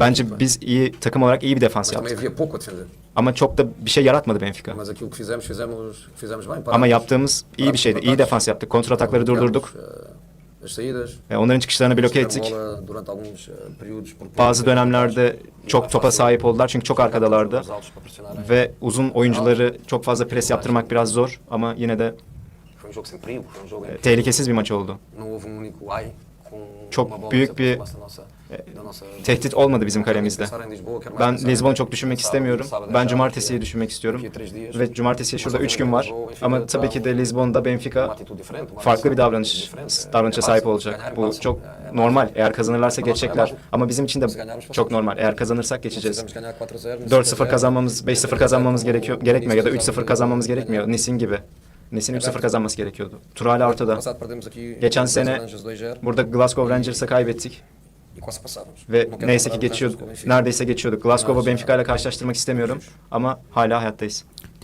Bence biz iyi takım olarak iyi bir defans yaptık. Ama çok da bir şey yaratmadı Benfica. Ama yaptığımız iyi bir şeydi. İyi defans yaptık. Kontratakları durdurduk. eh, As saídas. Ve onların çıkışlarını bloke ettik. porque Bazı dönemlerde çok topa sahip oldular çünkü çok arkadalardı. Ve uzun oyuncuları çok fazla pres yaptırmak biraz zor ama yine de e, tehlikesiz bir maç oldu. Çok büyük bir, Tehdit olmadı bizim kalemizde. Ben Lizbon'u çok düşünmek istemiyorum. Ben cumartesiyi düşünmek istiyorum. Ve cumartesiye şurada Mas 3 gün var. Ama tabii ki de Lizbon'da Benfica farklı bir davranış davranışa sahip olacak. Bu çok normal. Eğer kazanırlarsa geçecekler. Ama bizim için de çok normal. Eğer kazanırsak geçeceğiz. Precisamos ganhar 4-0, 4-0 4-0, kazanmamız, 5-0 kazanmamız gerekiyor, gerekmiyor ya da 3-0 kazanmamız gerekmiyor. Nesin gibi. Nesin 3-0 kazanması gerekiyordu. Tur ortada. Geçen sene Laranjas 2-0 burada Glasgow Rangers'a kaybettik. Ve neyse ki geçiyorduk. Neredeyse geçiyorduk. Glasgow'u Benfica ile karşılaştırmak istemiyorum. Ama hala hayattayız.